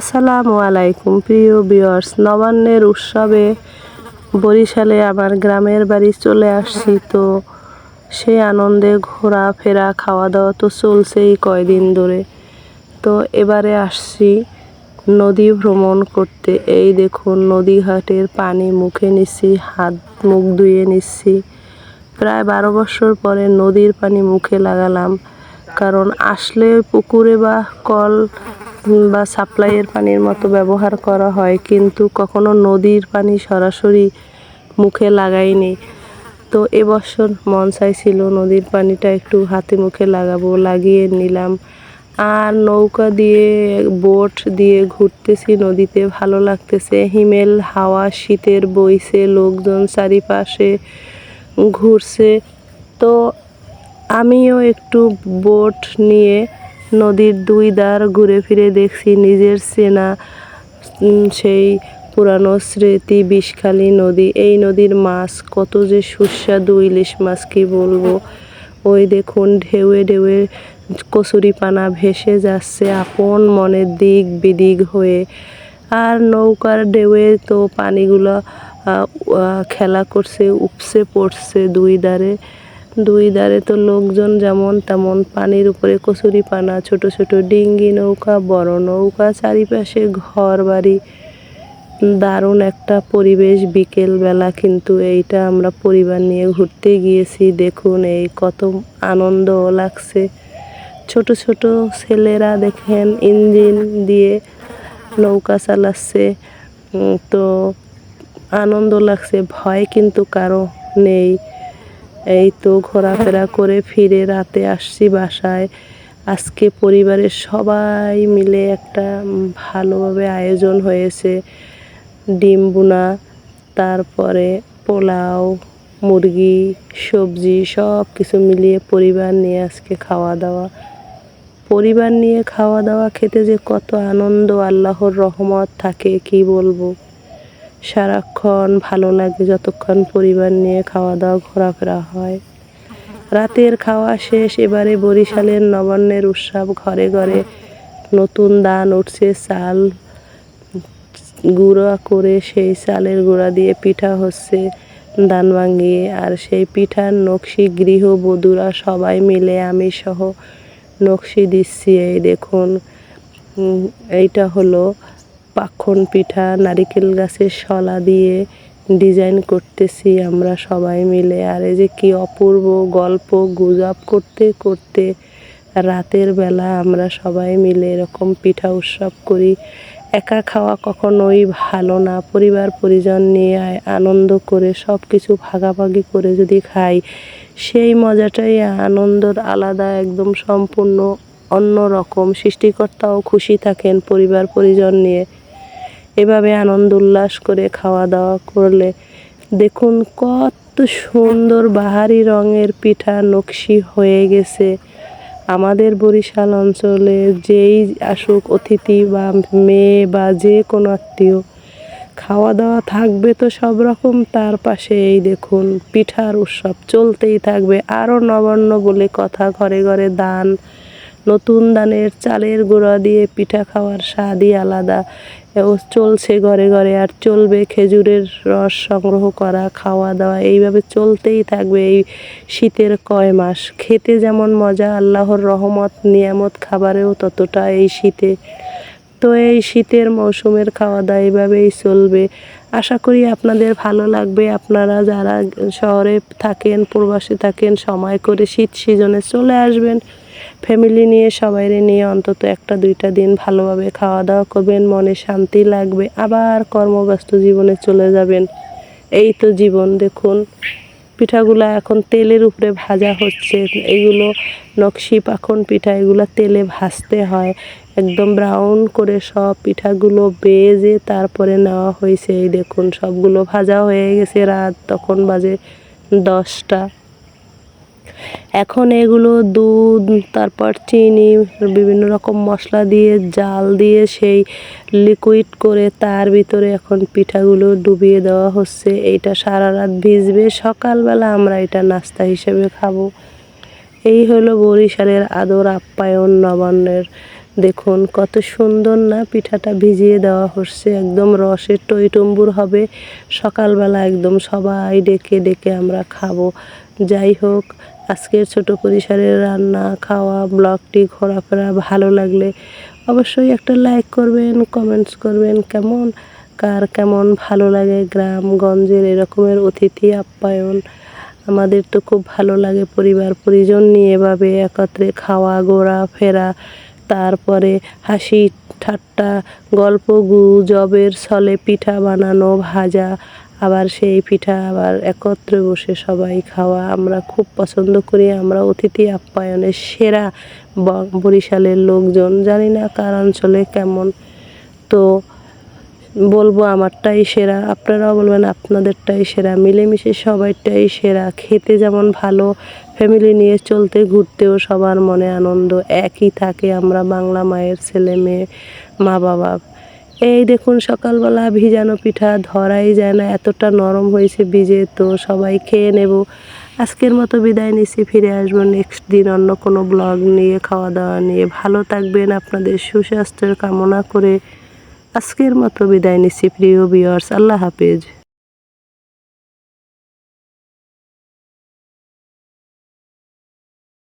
আসসালামু আলাইকুম। প্রিয় বিয়ার্স নবান্নের উৎসবে বরিশালে আমার গ্রামের বাড়ি চলে আসছি। তো সেই আনন্দে ঘোরাফেরা খাওয়া দাওয়া তো চলছেই কয়দিন ধরে। তো এবারে আসছি নদী ভ্রমণ করতে। এই দেখুন, নদী ঘাটের পানি মুখে নিচ্ছি, হাত মুখ ধুয়ে নিচ্ছি। প্রায় বারো বছর পরে নদীর পানি মুখে লাগালাম। কারণ আসলে পুকুরে বা কল বা সাপ্লাইয়ের পানির মতো ব্যবহার করা হয়, কিন্তু কখনো নদীর পানি সরাসরি মুখে লাগাইনি। তো এবছর মন চাইছিল নদীর পানিটা একটু হাতে মুখে লাগাবো, লাগিয়ে নিলাম। আর নৌকা দিয়ে, বোট দিয়ে ঘুরতেছি, নদীতে ভালো লাগতেছে। হিমেল, হাওয়া, শীতের বইছে, লোকজন চারিপাশে ঘুরছে। তো আমিও একটু বোট নিয়ে নদীর দুই ধার ঘুরে ফিরে দেখছি নিজের চেনা সেই পুরানো স্মৃতি বিষখালী নদী। এই নদীর মাছ কত যে সুস্বাদু ইলিশ মাছ, কি বলব? ওই দেখুন ঢেউয়ে ঢেউয়ে কচুরি পানা ভেসে যাচ্ছে আপন মনের দিক বিদিক হয়ে। আর নৌকার ঢেউয়ে তো পানিগুলো খেলা করছে উপসে পড়ছে দুই ধারে দুই ধারে তো লোকজন যেমন তেমন পানির উপরে কচুরি পানা, ছোট ছোট ডিঙ্গি নৌকা, বড় নৌকা, চারিপাশে ঘর বাড়ি দারুণ একটা পরিবেশ বিকেল বেলা কিন্তু এইটা আমরা পরিবার নিয়ে ঘুরতে গিয়েছি। দেখুন এই কত আনন্দ লাগছে। ছোট ছোট ছেলেরা দেখেন ইঞ্জিন দিয়ে নৌকা চালাচ্ছে। তো আনন্দ লাগছে, ভয় কিন্তু কারও নেই। এই তো ঘোরাফেরা করে ফিরে রাতে আসছি বাসায়। আজকে পরিবারের সবাই মিলে একটা ভালোভাবে আয়োজন হয়েছে। ডিম বুনা তারপরে পোলাও, মুরগি, সবজি সব কিছু মিলিয়ে পরিবার নিয়ে আজকে খাওয়া দাওয়া পরিবার নিয়ে খাওয়া দাওয়া খেতে যে কত আনন্দ, আল্লাহর রহমত থাকে, কি বলব? সারাক্ষণ ভালো লাগে যতক্ষণ পরিবার নিয়ে খাওয়া দাওয়া ঘোরাফেরা হয়। রাতের খাওয়া শেষ, এবারে বরিশালের নবান্নের উৎসব, ঘরে ঘরে নতুন দান উঠছে, চাল গুঁড়া করে সেই চালের গুঁড়া দিয়ে পিঠা হচ্ছে দান ভাঙিয়ে। আর সেই পিঠার নকশি গৃহবধূরা সবাই মিলে আমি সহ নকশি দিচ্ছি। এই দেখুন এইটা হলো পাক্ষণ পিঠা, নারিকেল গাছের শলা দিয়ে ডিজাইন করতেছি আমরা সবাই মিলে। আর এই যে কি অপূর্ব গল্প গুজব করতে করতে রাতের বেলা আমরা সবাই মিলে এরকম পিঠা উৎসব করি। একা খাওয়া কখনোই ভালো না। পরিবার, পরিজন নিয়ে আনন্দ করে সব কিছু ভাগাভাগি করে যদি খাই, সেই মজাটাই আনন্দর আলাদা, একদম সম্পূর্ণ অন্য রকম সৃষ্টিকর্তাও খুশি থাকেন পরিবার, পরিজন নিয়ে। এভাবে আনন্দ উল্লাস করে খাওয়া দাওয়া করলে দেখুন কত সুন্দর বাহারি রঙের পিঠা নকশি হয়ে গেছে। আমাদের বরিশাল অঞ্চলে যেই আসুক অতিথি বা মেয়ে বা যে কোনো আত্মীয়, খাওয়া দাওয়া থাকবে তো সব রকম, তার পাশে এই দেখুন পিঠার উৎসব চলতেই থাকবে। আরও নবান্ন বলে কথা, ঘরে ঘরে দান, নতুন দানের চালের গুঁড়া দিয়ে পিঠা খাওয়ার স্বাদই আলাদা। চলছে ঘরে ঘরে আর চলবে খেজুরের রস সংগ্রহ করা, খাওয়া দাওয়া, এইভাবে চলতেই থাকবে এই শীতের কয় মাস। খেতে যেমন মজা, আল্লাহর রহমত, নিয়ামত খাবারেও ততটা এই শীতে। তো এই শীতের মৌসুমের খাওয়া দাওয়া এইভাবেই চলবে। আশা করি আপনাদের ভালো লাগবে। আপনারা যারা শহরে থাকেন, প্রবাসে থাকেন, সময় করে শীত সিজনে চলে আসবেন। ফ্যামিলি নিয়ে, সবাইরে নিয়ে অন্তত একটা, দুইটা দিন ভালোভাবে খাওয়া দাওয়া করবেন, মনে শান্তি লাগবে, আবার কর্মব্যস্ত জীবনে চলে যাবেন। এই তো জীবন, দেখুন। পিঠাগুলো এখন তেলের উপরে ভাজা হচ্ছে, এগুলো নকশি পাখন পিঠা, এগুলো তেলে ভাজতে হয়। একদম ব্রাউন করে সব পিঠাগুলো বেজে তারপরে নেওয়া হয়েছে, এই দেখুন, সবগুলো ভাজা হয়ে গেছে রাত, তখন বাজে দশটা। এখন এগুলো দুধ, তারপর চিনি, বিভিন্ন রকম মশলা দিয়ে, জাল দিয়ে সেই লিকুইড করে তার ভিতরে এখন পিঠাগুলো ডুবিয়ে দেওয়া হচ্ছে। এইটা সারা রাত ভিজবে। সকালবেলা আমরা এটা নাস্তা হিসেবে খাব। এই হলো বরিশালের আদর আপ্যায়ন নবান্নের। দেখুন কত সুন্দর না পিঠাটা ভিজিয়ে দেওয়া হচ্ছে। একদম রসের টইটম্বুর হবে। সকালবেলা একদম সবাই ডেকে ডেকে আমরা খাব। যাই হোক আজকের ছোট পরিসরের রান্না, খাওয়া, ব্লগটি ঘোরাফেরা ভালো লাগলে অবশ্যই একটা লাইক করবেন কমেন্টস করবেন। কেমন? কার কেমন ভালো লাগে গ্রামগঞ্জের এরকমের অতিথি আপ্যায়ন? আমাদের তো খুব ভালো লাগে পরিবার, পরিজন নিয়ে এভাবে একত্রে খাওয়া, ঘোরা, ফেরা। তারপরে হাসি, ঠাট্টা, গল্প, গুজবের ছলে পিঠা বানানো, ভাজা। আবার সেই পিঠা আবার একত্রে বসে সবাই খাওয়া আমরা খুব পছন্দ করি। আমরা অতিথি আপ্যায়নের সেরা বরিশালের লোকজন, জানি না কার অঞ্চলে কেমন। তো বলব আমারটাই সেরা, আপনারাও বলবেন আপনাদেরটাই সেরা। মিলেমিশে সবাইটাই সেরা। খেতে যেমন ভালো ফ্যামিলি নিয়ে চলতে ঘুরতেও সবার মনে আনন্দ। একই থাকে আমরা বাংলা মায়ের ছেলে মেয়ে মা বাবা এই দেখুন সকালবেলা ভিজানো পিঠা ধরাই যায় না, এতটা নরম হয়েছে ভিজে, তো সবাই খেয়ে নেব। আজকের মতো বিদায় নিচ্ছি, ফিরে আসব নেক্সট দিন অন্য কোনো ব্লগ নিয়ে খাওয়া দাওয়া নিয়ে। ভালো থাকবেন, আপনাদের সুস্বাস্থ্যের কামনা করে আজকের মতো বিদায় নিচ্ছি, প্রিয় বিয়ার্স আল্লাহ হাফেজ।